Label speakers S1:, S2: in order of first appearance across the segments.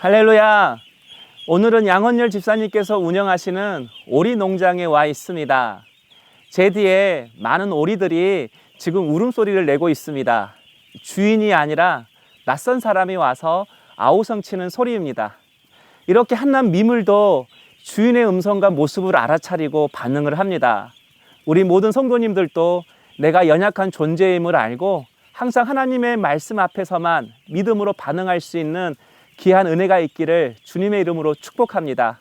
S1: 할렐루야. 오늘은 양원열 집사님께서 운영하시는 오리 농장에 와 있습니다. 제 뒤에 많은 오리들이 지금 울음소리를 내고 있습니다. 주인이 아니라 낯선 사람이 와서 아우성 치는 소리입니다. 이렇게 한낱 미물도 주인의 음성과 모습을 알아차리고 반응을 합니다. 우리 모든 성도님들도 내가 연약한 존재임을 알고 항상 하나님의 말씀 앞에서만 믿음으로 반응할 수 있는 귀한 은혜가 있기를 주님의 이름으로 축복합니다.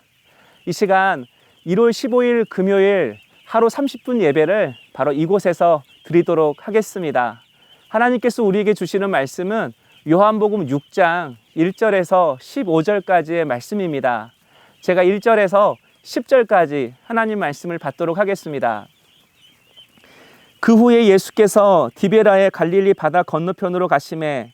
S1: 이 시간 1월 15일 금요일 하루 30분 예배를 바로 이곳에서 드리도록 하겠습니다. 하나님께서 우리에게 주시는 말씀은 요한복음 6장 1절에서 15절까지의 말씀입니다. 제가 1절에서 10절까지 하나님 말씀을 받도록 하겠습니다. 그 후에 예수께서 디베라의 갈릴리 바다 건너편으로 가심에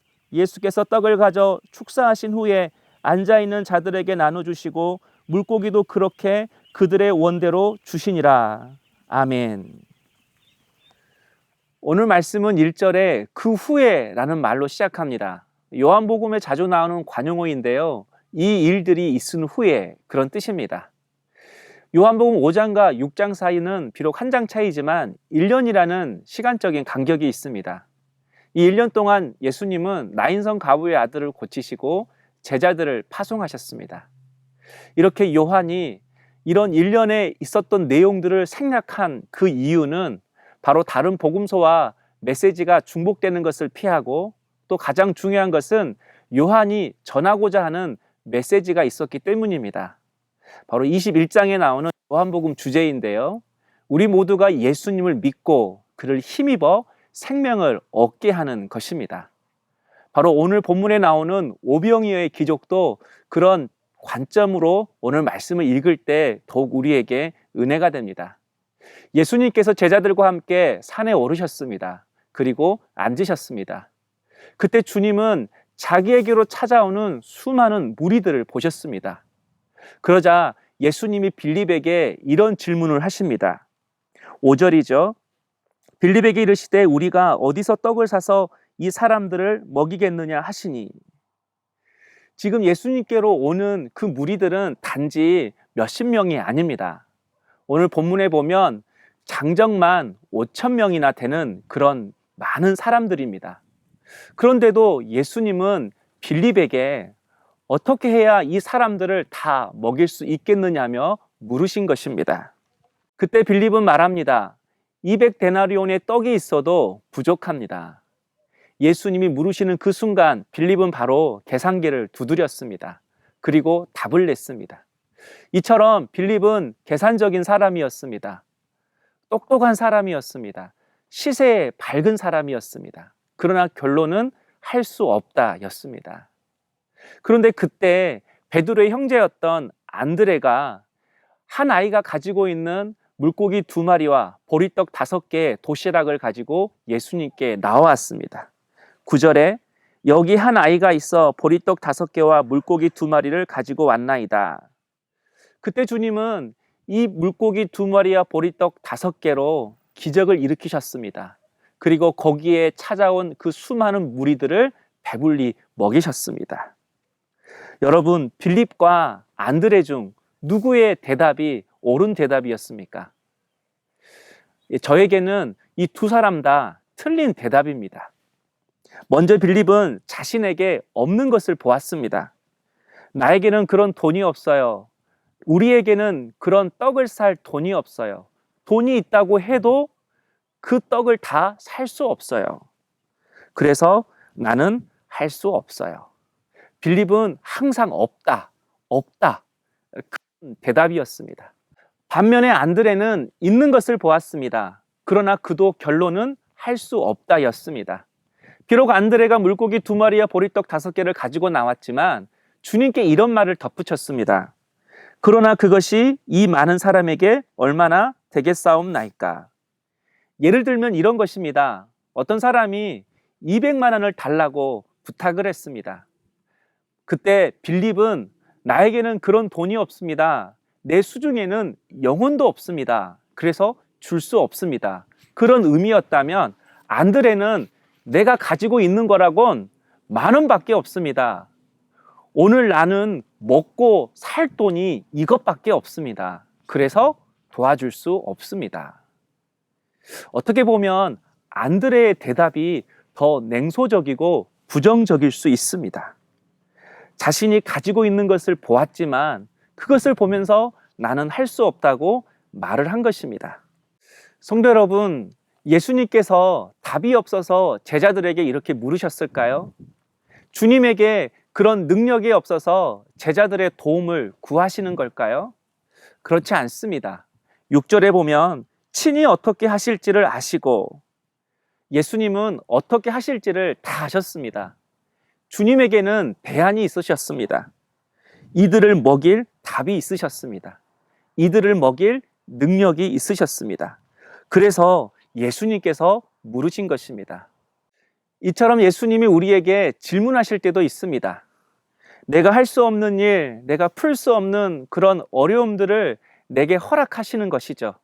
S1: 예수께서 떡을 가져 축사하신 후에 앉아 있는 자들에게 나눠 주시고 물고기도 그렇게 그들의 원대로 주시니라. 아멘. 오늘 말씀은 1절에 그 후에라는 말로 시작합니다. 요한복음에 자주 나오는 관용어인데요. 이 일들이 있은 후에 그런 뜻입니다. 요한복음 5장과 6장 사이는 비록 한 장 차이지만 1년이라는 시간적인 간격이 있습니다. 이 1년 동안 예수님은 나인성 가부의 아들을 고치시고 제자들을 파송하셨습니다. 이렇게 요한이 이런 1년에 있었던 내용들을 생략한 그 이유는 바로 다른 복음서와 메시지가 중복되는 것을 피하고 또 가장 중요한 것은 요한이 전하고자 하는 메시지가 있었기 때문입니다. 바로 21장에 나오는 요한복음 주제인데요. 우리 모두가 예수님을 믿고 그를 힘입어 생명을 얻게 하는 것입니다. 바로 오늘 본문에 나오는 오병이어의 기적도 그런 관점으로 오늘 말씀을 읽을 때 더욱 우리에게 은혜가 됩니다. 예수님께서 제자들과 함께 산에 오르셨습니다. 그리고 앉으셨습니다. 그때 주님은 자기에게로 찾아오는 수많은 무리들을 보셨습니다. 그러자 예수님이 빌립에게 이런 질문을 하십니다. 5절이죠. 빌립에게 이르시되 우리가 어디서 떡을 사서 이 사람들을 먹이겠느냐 하시니 지금 예수님께로 오는 그 무리들은 단지 몇십 명이 아닙니다. 오늘 본문에 보면 장정만 5천 명이나 되는 그런 많은 사람들입니다. 그런데도 예수님은 빌립에게 어떻게 해야 이 사람들을 다 먹일 수 있겠느냐며 물으신 것입니다. 그때 빌립은 말합니다. 200 데나리온의 떡이 있어도 부족합니다. 예수님이 물으시는 그 순간 빌립은 바로 계산기를 두드렸습니다. 그리고 답을 냈습니다. 이처럼 빌립은 계산적인 사람이었습니다. 똑똑한 사람이었습니다. 시세에 밝은 사람이었습니다. 그러나 결론은 할 수 없다였습니다. 그런데 그때 베드로의 형제였던 안드레가 한 아이가 가지고 있는 물고기 두 마리와 보리떡 다섯 개의 도시락을 가지고 예수님께 나왔습니다. 9절에 여기 한 아이가 있어 보리떡 다섯 개와 물고기 두 마리를 가지고 왔나이다. 그때 주님은 이 물고기 두 마리와 보리떡 다섯 개로 기적을 일으키셨습니다. 그리고 거기에 찾아온 그 수많은 무리들을 배불리 먹이셨습니다. 여러분, 빌립과 안드레 중 누구의 대답이 옳은 대답이었습니까? 예, 저에게는 이 두 사람 다 틀린 대답입니다. 먼저 빌립은 자신에게 없는 것을 보았습니다. 나에게는 그런 돈이 없어요. 우리에게는 그런 떡을 살 돈이 없어요. 돈이 있다고 해도 그 떡을 다 살 수 없어요. 그래서 나는 할 수 없어요. 빌립은 항상 없다, 없다. 큰 대답이었습니다. 반면에 안드레는 있는 것을 보았습니다. 그러나 그도 결론은 할 수 없다였습니다. 비록 안드레가 물고기 두 마리와 보리떡 다섯 개를 가지고 나왔지만 주님께 이런 말을 덧붙였습니다. 그러나 그것이 이 많은 사람에게 얼마나 되겠사옵나이까. 예를 들면 이런 것입니다. 어떤 사람이 200만 원을 달라고 부탁을 했습니다. 그때 빌립은 나에게는 그런 돈이 없습니다. 내 수중에는 영혼도 없습니다. 그래서 줄 수 없습니다. 그런 의미였다면 안드레는 내가 가지고 있는 거라곤 만 원밖에 없습니다. 오늘 나는 먹고 살 돈이 이것밖에 없습니다. 그래서 도와줄 수 없습니다. 어떻게 보면 안드레의 대답이 더 냉소적이고 부정적일 수 있습니다. 자신이 가지고 있는 것을 보았지만 그것을 보면서 나는 할 수 없다고 말을 한 것입니다. 성도 여러분, 예수님께서 답이 없어서 제자들에게 이렇게 물으셨을까요? 주님에게 그런 능력이 없어서 제자들의 도움을 구하시는 걸까요? 그렇지 않습니다. 6절에 보면 친히 어떻게 하실지를 아시고 예수님은 어떻게 하실지를 다 아셨습니다. 주님에게는 대안이 있으셨습니다. 이들을 먹일 답이 있으셨습니다. 이들을 먹일 능력이 있으셨습니다. 그래서 예수님께서 물으신 것입니다. 이처럼 예수님이 우리에게 질문하실 때도 있습니다. 내가 할 수 없는 일, 내가 풀 수 없는 그런 어려움들을 내게 허락하시는 것이죠.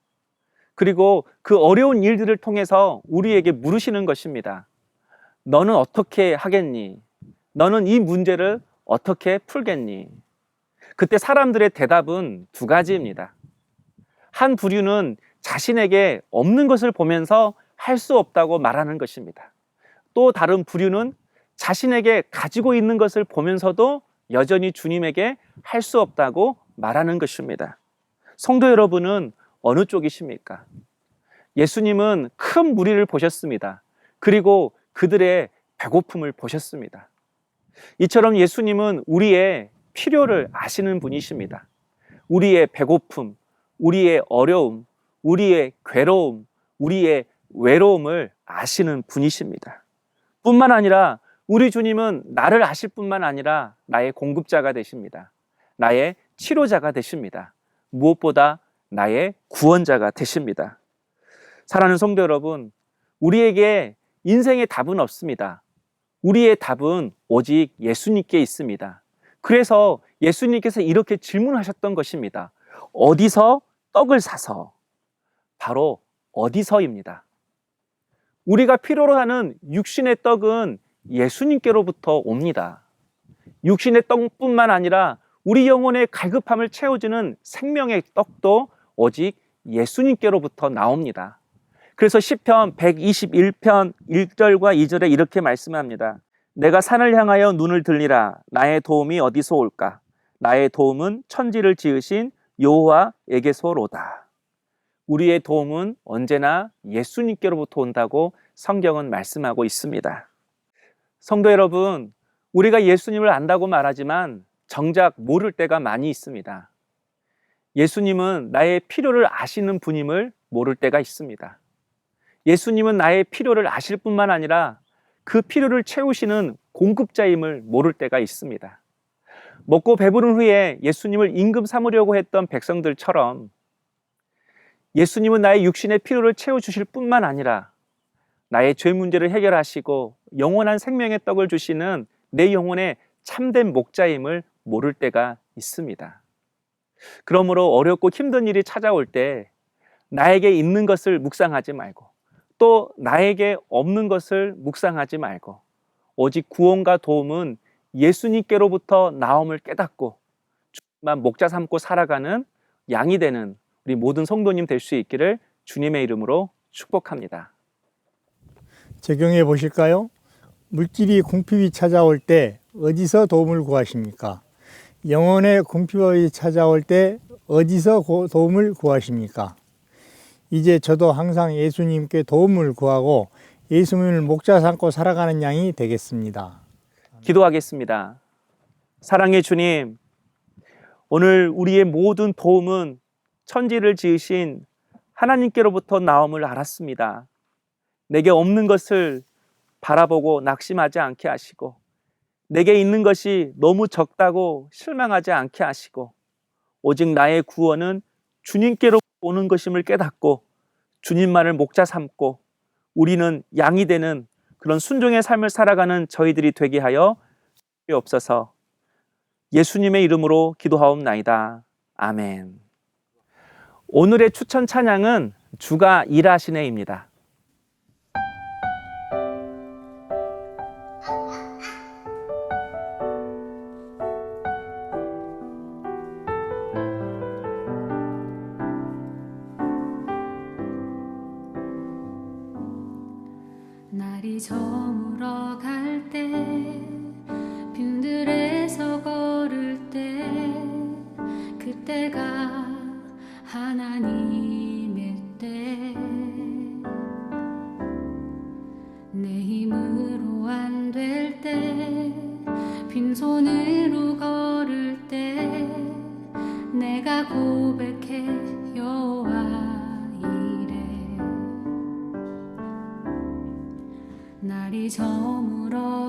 S1: 그리고 그 어려운 일들을 통해서 우리에게 물으시는 것입니다. 너는 어떻게 하겠니? 너는 이 문제를 어떻게 풀겠니? 그때 사람들의 대답은 두 가지입니다. 한 부류는 자신에게 없는 것을 보면서 할 수 없다고 말하는 것입니다. 또 다른 부류는 자신에게 가지고 있는 것을 보면서도 여전히 주님에게 할 수 없다고 말하는 것입니다. 성도 여러분은 어느 쪽이십니까? 예수님은 큰 무리를 보셨습니다. 그리고 그들의 배고픔을 보셨습니다. 이처럼 예수님은 우리의 필요를 아시는 분이십니다. 우리의 배고픔, 우리의 어려움, 우리의 괴로움, 우리의 외로움을 아시는 분이십니다. 뿐만 아니라 우리 주님은 나를 아실 뿐만 아니라 나의 공급자가 되십니다. 나의 치료자가 되십니다. 무엇보다 나의 구원자가 되십니다. 사랑하는 성도 여러분, 우리에게 인생의 답은 없습니다. 우리의 답은 오직 예수님께 있습니다. 그래서 예수님께서 이렇게 질문하셨던 것입니다. 어디서 떡을 사서? 바로 어디서입니다. 우리가 필요로 하는 육신의 떡은 예수님께로부터 옵니다. 육신의 떡뿐만 아니라 우리 영혼의 갈급함을 채워주는 생명의 떡도 오직 예수님께로부터 나옵니다. 그래서 시편 121편 1절과 2절에 이렇게 말씀합니다. 내가 산을 향하여 눈을 들리라 나의 도움이 어디서 올까? 나의 도움은 천지를 지으신 여호와에게서로다. 우리의 도움은 언제나 예수님께로부터 온다고 성경은 말씀하고 있습니다. 성도 여러분, 우리가 예수님을 안다고 말하지만 정작 모를 때가 많이 있습니다. 예수님은 나의 필요를 아시는 분임을 모를 때가 있습니다. 예수님은 나의 필요를 아실 뿐만 아니라 그 필요를 채우시는 공급자임을 모를 때가 있습니다. 먹고 배부른 후에 예수님을 임금 삼으려고 했던 백성들처럼 예수님은 나의 육신의 필요를 채워주실 뿐만 아니라 나의 죄 문제를 해결하시고 영원한 생명의 떡을 주시는 내 영혼의 참된 목자임을 모를 때가 있습니다. 그러므로 어렵고 힘든 일이 찾아올 때 나에게 있는 것을 묵상하지 말고 또 나에게 없는 것을 묵상하지 말고 오직 구원과 도움은 예수님께로부터 나옴을 깨닫고 주만 목자 삼고 살아가는 양이 되는 우리 모든 성도님 될 수 있기를 주님의 이름으로 축복합니다.
S2: 적용해 보실까요? 물질이 궁핍이 찾아올 때 어디서 도움을 구하십니까? 영혼의 궁핍이 찾아올 때 어디서 고- 도움을 구하십니까? 이제 저도 항상 예수님께 도움을 구하고 예수님을 목자 삼고 살아가는 양이 되겠습니다.
S1: 기도하겠습니다. 사랑의 주님, 오늘 우리의 모든 도움은 천지를 지으신 하나님께로부터 나옴을 알았습니다. 내게 없는 것을 바라보고 낙심하지 않게 하시고, 내게 있는 것이 너무 적다고 실망하지 않게 하시고, 오직 나의 구원은 주님께로 오는 것임을 깨닫고, 주님만을 목자 삼고, 우리는 양이 되는 그런 순종의 삶을 살아가는 저희들이 되게 하여 없어서 예수님의 이름으로 기도하옵나이다. 아멘. 오늘의 추천 찬양은 주가 일하시네입니다.
S3: 내 힘으로 안 될 때 빈손으로 걸을 때 내가 고백해 여호와 이래. 날이 저물어